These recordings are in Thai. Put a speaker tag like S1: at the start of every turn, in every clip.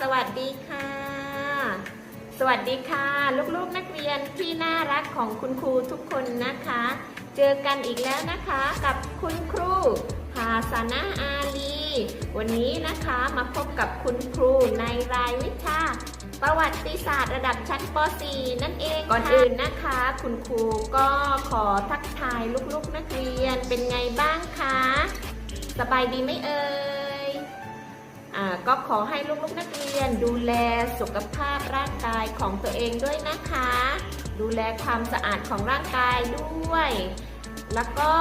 S1: สวัสดีค่ะ สวัสดีค่ะ
S2: ลูกๆนักเรียนที่น่ารักของคุณครูทุกคนนะคะ เจอกันอีกแล้วนะคะกับคุณครูภาสนาอาลี วันนี้นะคะมาพบกับคุณครูในรายวิชาประวัติศาสตร์ระดับชั้นป .4 นั่นเองก่อนอื่นนะคะ คุณครูก็ขอทักทายลูกๆนักเรียนเป็นไงบ้างคะ สบายดีไหมเอ่ย ก็ขอให้ลูกๆนักเรียนดูแลสุขภาพร่างกายของตัวเองด้วยนะคะ ดูแลความสะอาดของร่างกายด้วย แล้วก็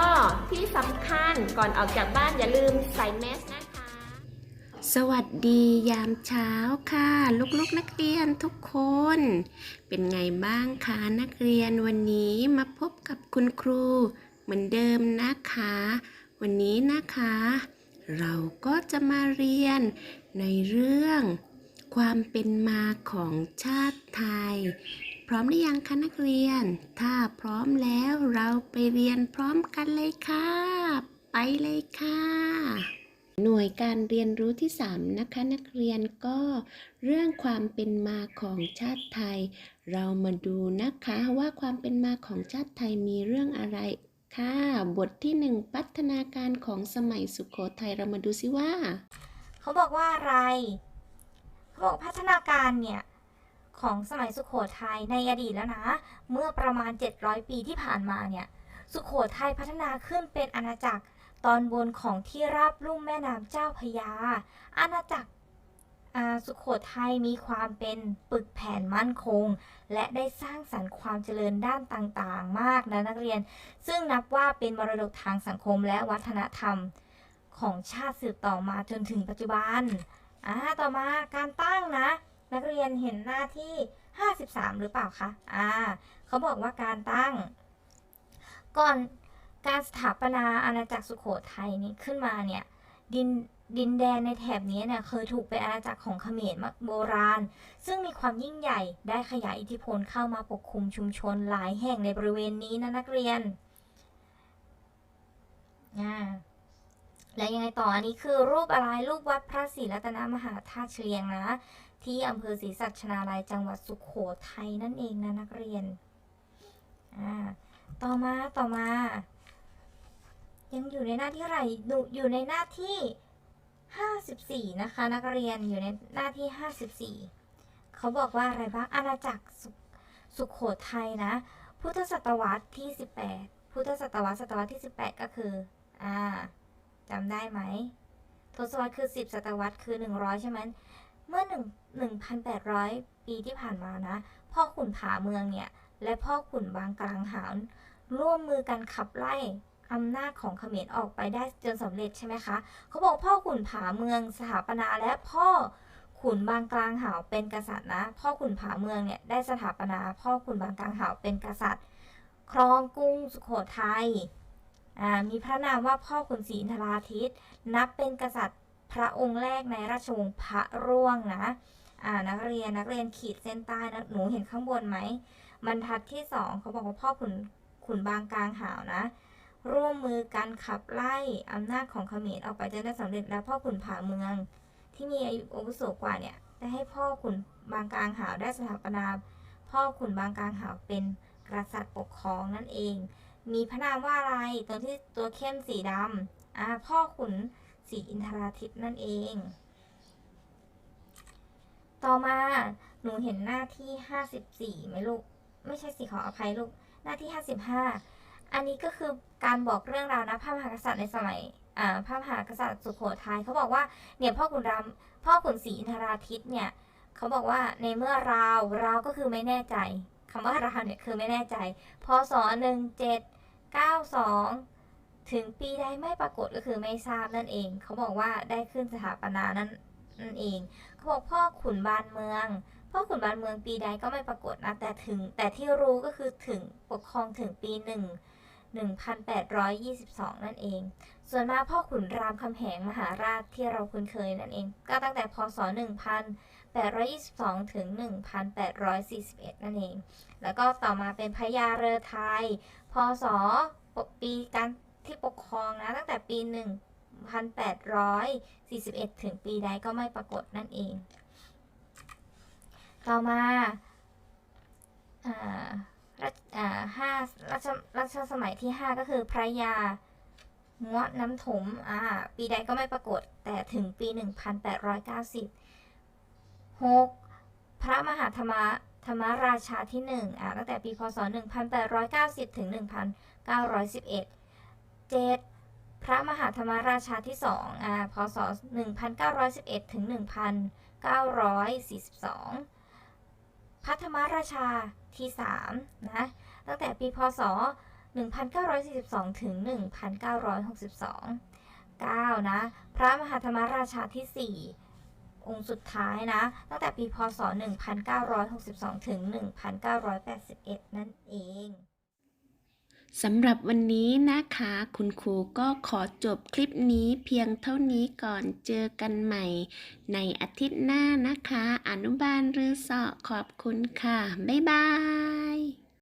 S2: ที่สำคัญก่อนออกจากบ้านอย่าลืมใส่แมสนะคะ สวัสดียามเช้าค่ะ ลูกๆนักเรียนทุกคน เป็นไงบ้างคะนักเรียนวันนี้มาพบกับคุณครูเหมือนเดิมนะคะ วันนี้นะคะ เราก็จะมาเรียนในเรื่อง ความเป็นมาของชาติไทย พร้อมหรือยังคะนักเรียน ถ้าพร้อมแล้วเราไปเรียนพร้อมกันเลยค่ะ ไปเลยค่ะ หน่วยการเรียนรู้ที่ 3 นะคะนักเรียนก็เรื่องความเป็นมาของชาติไทย เรามาดูนะคะว่าความเป็นมาของชาติไทยมีเรื่องอะไร ค่ะ บทที่ 1 พัฒนาการของสมัยสุขโขทัยเรามาดูซิว่า
S3: เขาบอกว่าอะไร เขาบอกพัฒนาการเนี่ย ของสมัยสุขโขทัยในอดีตแล้วนะ เมื่อประมาณ 700 ปีที่ผ่านมาเนี่ย สุขโขทัยพัฒนาขึ้นเป็นอาณาจักรตอนบนของที่ราบลุ่มแม่น้ำเจ้าพยา อาณาจักร สุขโขทัยมีความเป็นปึกแผ่นมั่นคง และได้สร้างสรรค์ความเจริญด้านต่างๆ มากนะนักเรียน ซึ่งนับว่าเป็นมรดกทางสังคมและวัฒนธรรมของชาติสืบต่อมาจนถึงปัจจุบันอ่าต่อมาการตั้งนะ นักเรียนเห็นหน้าที่ 53 หรือเปล่าคะอ่าเขาบอกว่าการตั้ง ก่อนการสถาปนาอาณาจักรสุโขทัยนี้ขึ้นมาเนี่ยดิน ดินแดนในแถบนี้เนี่ยเคยถูกเป็นอาณาจักรของเขมรมาโบราณ ซึ่งมีความยิ่งใหญ่ได้ขยายอิทธิพลเข้ามาปกคลุมชุมชนหลายแห่งในบริเวณนี้นะนักเรียนอ่าและยังไงต่ออันนี้คือรูปอะไรรูปวัดพระศรีรัตนมหาธาตุเฉลียงนะ ที่อำเภอศรีสัชนาลัยจังหวัดสุขโขทัยนั่นเองนะนักเรียนอ่าต่อมาต่อมา ยังอยู่ในหน้าที่อะไรอยู่ในหน้าที่ 54 นะคะ นักเรียนอยู่ในหน้าที่ 54 เขาบอกว่าอะไรบ้างอาณาจักรสุสุขโขทัยนะ พุทธศตวรรษที่ 18 พุทธศตวรรษศตวรรษที่ 18 ก็คืออ่าจำได้ไหมทศวรรษคือ 10 ศตวรรษคือ 100 ใช่ไหมเมื่อ1 1,800 ปีที่ผ่านมานะ พ่อขุนผาเมืองเนี่ย และพ่อขุนบางกลางหารร่วมมือกันขับไล่ อำนาจของเขมรออกไปได้จนสำเร็จใช่ไหมคะเขาบอกพ่อขุนผาเมืองสถาปนาและพ่อขุนบางกลางหาวเป็นกษัตริย์นะ พ่อขุนผาเมืองเนี่ยได้สถาปนา พ่อขุนบางกลางหาวเป็นกษัตริย์ ครองกรุงสุโขทัยมีพระนามว่าพ่อขุนศรีอินทราทิตย์นับเป็นกษัตริย์พระองค์แรกในราชวงศ์พระร่วงนะนักเรียนนักเรียนขีดเส้นใต้นะหนูเห็นข้างบนไหมบรรทัดที่สองเขาบอกว่าพ่อขุนขุนบางกลางหาวนะ ร่วมมือกันขับไล่อำนาจของเขมรออกไปจนได้สำเร็จแล้วพ่อขุนผาเมือง ที่มีอายุอาวุโสกว่าเนี่ยได้ให้พ่อขุนบางกลางหาวได้สถาปนาพ่อขุนบางกลางหาวเป็นกษัตริย์ปกครองนั่นเอง มีพระนามว่าอะไรตัวที่ตัวเข้มสีดำอ่าพ่อขุนศรีอินทราทิตนั่นเอง ต่อมาหนูเห็นหน้าที่ 54ไหมลูก ไม่ใช่สิขออภัยลูก หน้าที่ 55 อันนี้ก็คือการบอกเรื่องราวนะพระมหากษัตริย์ในสมัยพระมหากษัตริย์สุโขทัยเขาบอกว่าเนี่ยพ่อขุนรามพ่อขุนศรีอินทราทิตเนี่ยเขาบอกว่าในเมื่อราวราวก็คือไม่แน่ใจคำว่าราวเนี่ยคือไม่แน่ใจพศหนึ่งเจ็ดเก้าสองถึงปีใดไม่ปรากฏก็คือไม่ทราบนั่นเอง เขาบอกว่าได้ขึ้นสถาปนานั่นนั่นเองเขาบอกพ่อขุนบานเมือง พ่อขุนบานเมืองปีใดก็ไม่ปรากฏนะแต่ถึงแต่ที่รู้ก็คือถึงปกครองถึงปีหนึ่ง 1822 นั่นเอง ส่วนมาพ่อขุนรามคำแหงมหาราชที่เราคุ้นเคยนั่นเอง ก็ตั้งแต่พศ 1822 ถึง 1841 นั่นเอง แล้วก็ต่อมาเป็นพญาเรือไทย พศปีการที่ปกครองนะ ตั้งแต่ปี 1841 ถึงปีใดก็ไม่ปรากฏนั่นเอง ต่อมาอ่า รัชสมัยที่ 5 ก็คือพระยาง้วน้ำถมอ่าปีใดก็ไม่ปรากฏแต่ถึงปี 1890 6. พระมหาธรรมธรรมราชาที่1อ่าตั้งแต่ปีพศ 1890 ถึง 1911 7. พระมหาธรรมราชาที่2อ่าพศ 1911 ถึง 1942 พัทธรรมราชาที่3นะตั้งแต่ปีพศ 1942 ถึง 1962 9นะพระมหาธรรมราชาที่ 4 องค์สุดท้ายนะ ตั้งแต่ปีพศ 1962 ถึง 1981 นั่นเอง
S2: สำหรับวันนี้นะคะ คุณครูก็ขอจบคลิปนี้เพียงเท่านี้ก่อนเจอกันใหม่ ในอาทิตย์หน้านะคะ อนุบาลรือสอขอบคุณค่ะ บ๊ายบาย